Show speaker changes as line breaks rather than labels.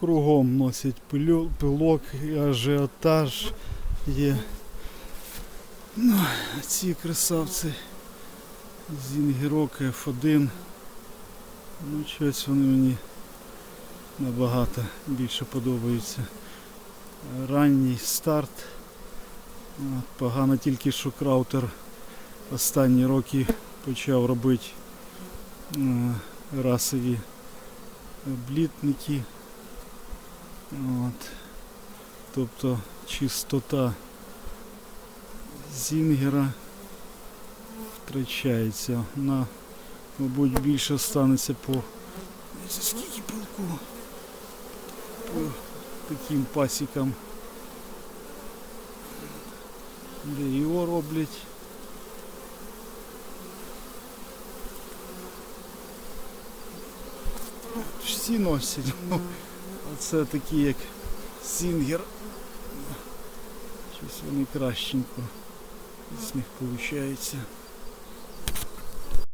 Кругом носять пилок ажіотаж є. Ну, ці красавці Зінгірок F1. Ну, щось вони мені набагато більше подобаються. Ранній старт. Погано тільки що краутер останні роки почав робити расові блітники. От. Тобто чистота зінгера втрачається. Вона, мабуть, більше станеться по скільки пилку по таким пасікам. Де його роблять. Всі носять. Оце такі як Сінгер. Щось вони кращенько з них виходить.